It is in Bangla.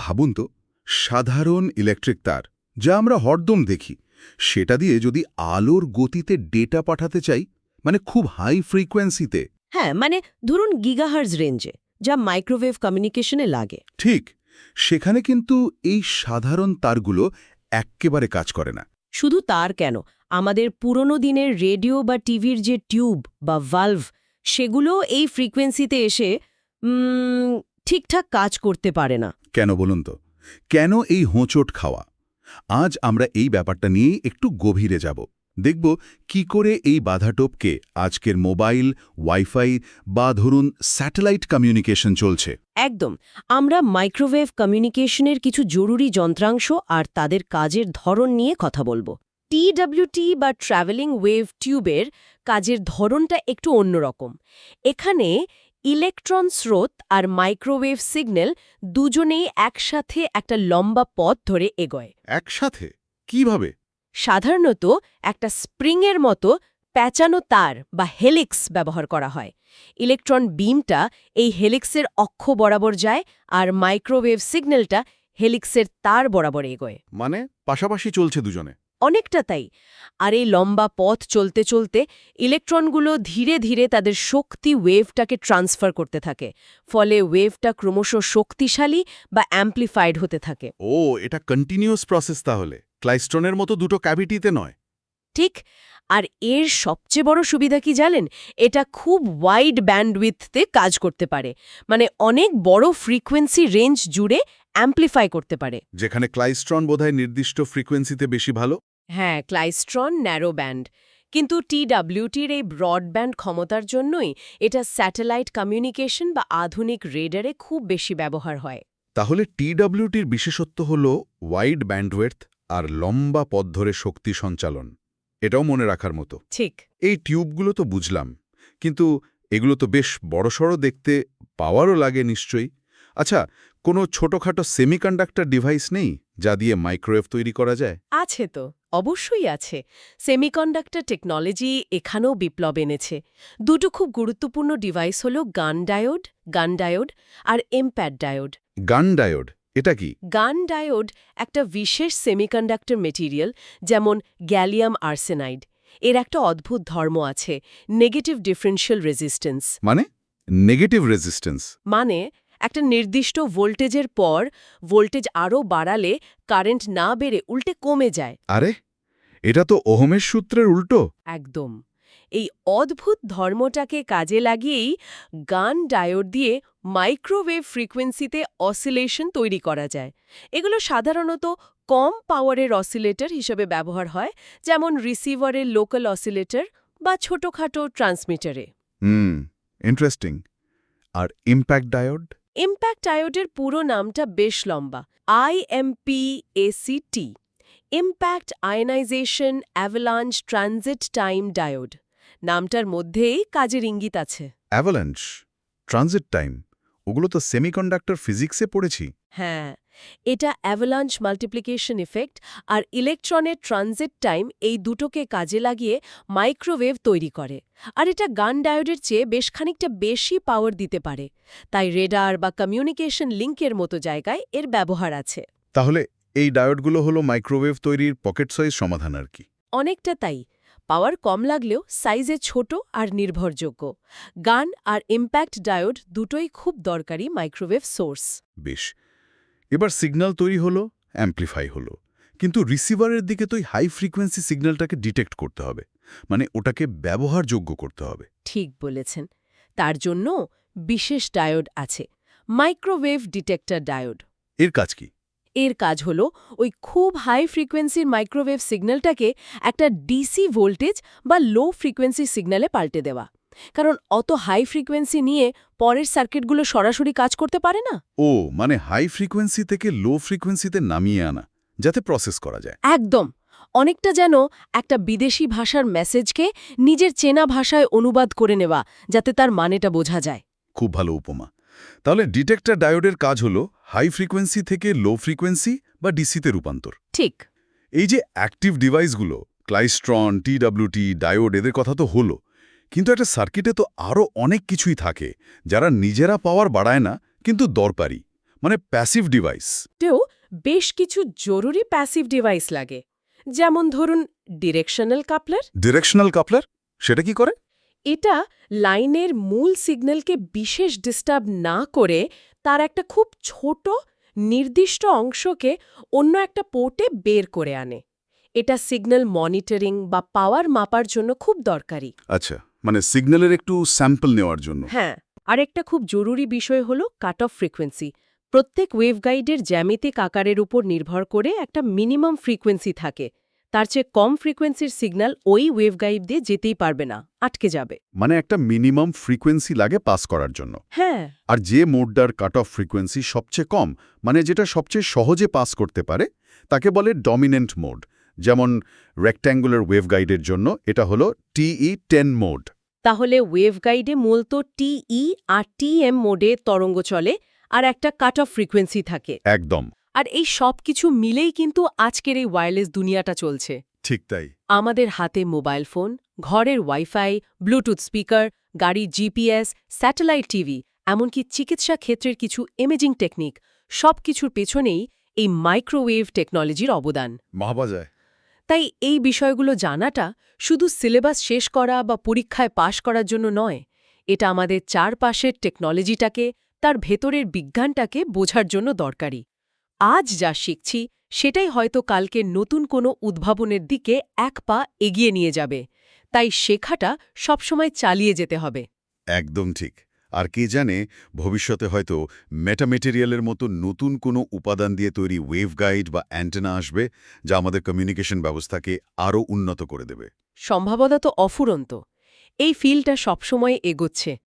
ভাবুন তো সাধারণ ইলেকট্রিক তার যা আমরা হরদম দেখি সেটা দিয়ে যদি আলোর গতিতে ডেটা পাঠাতে চাই মানে খুব হাই ফ্রিকোয়েন্সিতে। হ্যাঁ মানে ধরুন গিগাহার্জ রেঞ্জে যা মাইক্রোওয়েভ কমিউনিকেশনে লাগে। ঠিক সেখানে কিন্তু এই সাধারণ তারগুলো এক্কেবারে কাজ করে না। শুধু তার কেন আমাদের পুরনো দিনের রেডিও বা টিভির যে টিউব বা ভাল্ভ সেগুলো এই ফ্রিকোয়েন্সিতে এসে উম, ঠিকঠাক কাজ করতে পারে না। কেন বলুন তো? কেন এই হোঁচট খাওয়া? আজ আমরা এই ব্যাপারটা নিয়ে একটু গভীরে যাব। দেখব কি করে এই বাধাটোপকে আজকের মোবাইল ওয়াইফাই বা ধরুন স্যাটেলাইট কমিউনিকেশন চলছে। একদম। আমরা মাইক্রোওয়েভ কমিউনিকেশনের কিছু জরুরি যন্ত্রাংশ আর তাদের কাজের ধরন নিয়ে কথা বলব। টিডব্লিউটি বা ট্রাভেলিং ওয়েভ টিউবের কাজের ধরনটা একটু অন্যরকম। এখানে ইলেকট্রন স্রোত আর মাইক্রোওয়েভ সিগন্যাল দুজনেই একসাথে একটা লম্বা পথ ধরে এগোয়। একসাথে? কীভাবে? সাধারণত একটা স্প্রিংয়ের মতো প্যাঁচানো তার বা হেলিক্স ব্যবহার করা হয়। ইলেকট্রন বিমটা এই হেলিক্সের অক্ষ বরাবর যায় আর মাইক্রোওয়েভ সিগন্যালটা হেলিক্সের তার বরাবর এগোয়। মানে পাশাপাশি চলছে দুজনে। অনেকটা তাই। আর এই লম্বা পথ চলতে চলতে ইলেকট্রনগুলো ধীরে ধীরে তাদের শক্তি ওয়েভটাকে ট্রান্সফার করতে থাকে ফলে ওয়েভটা ক্রমশ শক্তিশালী বা অ্যাম্প্লিফাইড হতে থাকে। ও এটা কন্টিনিউয়াস প্রসেস তাহলে। ক্লাইস্ট্রনের মতো দুটো ক্যাভিটিতে নয়। ঠিক আর এর সবচেয়ে বড় সুবিধা কি জানেন? এটা খুব ওয়াইড ব্যান্ডউইথতে কাজ করতে পারে। মানে অনেক বড় ফ্রিকোয়েন্সি রেঞ্জ জুড়ে অ্যাম্প্লিফাই করতে পারে। যেখানে ক্লাইস্ট্রন বোধহয় নির্দিষ্ট ফ্রিকোয়েন্সিতে বেশি ভালো? হ্যাঁ ক্লাইস্ট্রন ন্যারো ব্যান্ড কিন্তু টিডাব্লিউটির এই ব্রডব্যান্ড ক্ষমতার জন্যই এটা স্যাটেলাইট কমিউনিকেশন বা আধুনিক রেডারে খুব বেশি ব্যবহার হয়। তাহলে টিডব্লিউটির বিশেষত্ব হল ওয়াইড ব্যান্ডওয়েথ আর লম্বা পথ ধরে শক্তি সঞ্চালন। এটাও মনে রাখার মতো। ঠিক। এই টিউবগুলো তো বুঝলাম। কিন্তু এগুলো তো বেশ বড়সড় দেখতে পাওয়ারও লাগে নিশ্চয়ই। আচ্ছা কোনো ছোটখাটো সেমিকন্ডাক্টর ডিভাইস নেই যা দিয়ে মাইক্রোওয়েভ তৈরি করা যায়? আছে তো অবশ্যই আছে। সেমিকন্ডাক্টর টেকনোলজি এখানেও বিপ্লব এনেছে। দুটো খুব গুরুত্বপূর্ণ ডিভাইস হল গান ডায়োড গান ডায়োড আর এমপ্যাড ডায়োড। গান ডায়োড এটা কি? গান ডায়োড একটা বিশেষ সেমিকন্ডাক্টর মেটেরিয়াল যেমন গ্যালিয়াম আর্সেনাইড এর একটা অদ্ভুত ধর্ম আছে নেগেটিভ ডিফারেন্সিয়াল রেজিস্ট্যান্স মানে? নেগেটিভ রেজিস্ট্যান্স মানে একটা নির্দিষ্ট ভোল্টেজের পর ভোল্টেজ আরও বাড়ালে কারেন্ট না বেড়ে উল্টে কমে যায়। আরে এটা তো ওহমের সূত্রের উল্টো। একদম। এই অদ্ভুত ধর্মটাকে কাজে লাগিয়েই গান ডায়োড দিয়ে মাইক্রোওয়েভ ফ্রিকোয়েন্সিতে অসিলেশন তৈরি করা যায়। এগুলো সাধারণত কম পাওয়ারের অসিলেটর হিসেবে ব্যবহার হয় যেমন রিসিভারের লোকাল অসিলেটর বা ছোটখাটো ট্রান্সমিটারে। Hmm interesting. আর ইম্প্যাক্ট ডায়োড? ইম্প্যাক্ট আয়োডের পুরো নামটা বেশ লম্বা I M P A C T impact ionization avalanche transit time diode নামটার মধ্যেই কাজের ইঙ্গিত আছে। অ্যাভেলাঞ্জ ট্রানজিট টাইম ওগুলো তো সেমিকন্ডাক্টর ফিজিক্সে পড়েছি। হ্যাঁ এটা অ্যাভালাঞ্চ মাল্টিপ্লিকেশন ইফেক্ট আর ইলেকট্রনের ট্রানজিট টাইম এই দুটোকে কাজে লাগিয়ে মাইক্রোওয়েভ তৈরি করে। আর এটা গান ডায়োডের চেয়ে বেশ খানিকটা বেশি পাওয়ার দিতে পারে। তাই রেডার বা কমিউনিকেশন লিঙ্কের মতো জায়গায় এর ব্যবহার আছে। তাহলে এই ডায়োডগুলো হলো মাইক্রোওয়েভ তৈরির পকেট সাইজ সমাধান আর কি? অনেকটা তাই। পাওয়ার কম লাগলেও সাইজে ছোট আর নির্ভরযোগ্য। গান আর ইম্প্যাক্ট ডায়োড দুটোই খুব দরকারি মাইক্রোওয়েভ সোর্স। বেশ এবার সিগন্যাল তৈরি হলো অ্যাম্প্লিফাই হলো। কিন্তু রিসিভারের দিকে তো হাই ফ্রিকোয়েন্সি সিগন্যালটাকে ডিটেক্ট করতে হবে। মানে ওটাকে ব্যবহারযোগ্য করতে হবে। ঠিক বলেছেন। তার জন্য বিশেষ ডায়োড আছে মাইক্রোওয়েভ ডিটেক্টর ডায়োড। এর কাজ কি? এর কাজ হলো ওই খুব হাই ফ্রিকোয়েন্সির মাইক্রোওয়েভ সিগন্যালটাকে একটা ডিসি ভোল্টেজ বা লো ফ্রিকোয়েন্সি সিগন্যালে পাল্টে দেওয়া। কারণ অত হাই ফ্রিকোয়েন্সি নিয়ে পরের সার্কিটগুলো সরাসরি কাজ করতে পারে না। ও মানে হাই ফ্রিকোয়েন্সি থেকে লো ফ্রিকোয়েন্সিতে নামিয়ে আনা যাতে প্রসেস করা যায়। একদম। অনেকটা যেন একটা বিদেশি ভাষার মেসেজকে নিজের চেনা ভাষায় অনুবাদ করে নেওয়া যাতে তার মানেটা বোঝা যায়। খুব ভালো উপমা। তাহলে ডিটেক্টর ডায়োডের কাজ হলো হাই ফ্রিকোয়েন্সি থেকে লো ফ্রিকোয়েন্সি বা ডিসিতে রূপান্তর। ঠিক। এই যে অ্যাক্টিভ ডিভাইসগুলো ক্লাইস্ট্রন টিডব্লিউটি ডায়োড এদের কথা তো হলো কিন্তু একটা সার্কিটে তো আরও অনেক কিছুই থাকে যারা নিজেরা পাওয়ার বাড়ায় না কিন্তু দরকারি মানে প্যাসিভ ডিভাইস। তেও বেশ কিছু জরুরি প্যাসিভ ডিভাইস লাগে যেমন ধরুন ডিরেকশনাল কাপলার ডিরেকশনাল কাপলার সেটা কি করে? এটা লাইনের মূল সিগন্যালকে বিশেষ ডিস্টার্ব না করে তার একটা খুব ছোট নির্দিষ্ট অংশকে অন্য একটা পোর্টে বের করে আনে। এটা সিগন্যাল মনিটরিং বা পাওয়ার মাপার জন্য খুব দরকারি। আচ্ছা মানে সিগন্যালের একটু স্যাম্পল নেওয়ার জন্য। হ্যাঁ আরেকটা খুব জরুরি বিষয় হল কাট অফ ফ্রিকোয়েন্সি। প্রত্যেক ওয়েভগাইডের জ্যামিতিক আকারের উপর নির্ভর করে একটা মিনিমাম ফ্রিকোয়েন্সি থাকে। তার চেয়ে কম ফ্রিকোয়েন্সির সিগন্যাল ওই ওয়েভগাইড দিয়ে যেতেই পারবে না আটকে যাবে। মানে একটা মিনিমাম ফ্রিকোয়েন্সি লাগে পাস করার জন্য। হ্যাঁ। আর যে মোডটার কাট অফ ফ্রিকোয়েন্সি সবচেয়ে কম মানে যেটা সবচেয়ে সহজে পাস করতে পারে তাকে বলে ডমিনেন্ট মোড যেমন রেক্ট্যাঙ্গুলার ওয়েভগাইডের জন্য এটা হলো টিই টেন মোড তাহলে ওয়েভগাইডে মূলত টিই আর টিএম মোডে তরঙ্গ চলে আর একটা কাট অফ ফ্রিকোয়েন্সি থাকে। একদম। আর এই সব কিছু মিলেই কিন্তু আজকের এই ওয়্যারলেস দুনিয়াটা চলছে। ঠিক তাই। আমাদের হাতে মোবাইল ফোন ঘরের ওয়াইফাই ব্লুটুথ স্পিকার গাড়ির জিপিএস স্যাটেলাইট টিভি এমনকি চিকিৎসা ক্ষেত্রের কিছু ইমেজিং টেকনিক সব কিছুর পেছনেই এই মাইক্রোওয়েভ টেকনোলজির অবদান। তাই এই বিষয়গুলো জানাটা শুধু সিলেবাস শেষ করা বা পরীক্ষায় পাশ করার জন্য নয় এটা আমাদের চারপাশের টেকনোলজিটাকে তার ভেতরের বিজ্ঞানটাকে বোঝার জন্য দরকারি। আজ যা শিখছি সেটাই হয়তো কালকে নতুন কোনো উদ্ভাবনের দিকে এক পা এগিয়ে নিয়ে যাবে। তাই শেখাটা সবসময় চালিয়ে যেতে হবে। একদম ঠিক। আর কে জানে ভবিষ্যতে হয়তো মেটামেটেরিয়ালের মতো নতুন কোনো উপাদান দিয়ে তৈরি ওয়েভগাইড বা অ্যান্টেনা আসবে যা আমাদের কমিউনিকেশন ব্যবস্থাকে আরও উন্নত করে দেবে। সম্ভাবনা তো অফুরন্ত। এই ফিল্ডটা সবসময় এগোচ্ছে।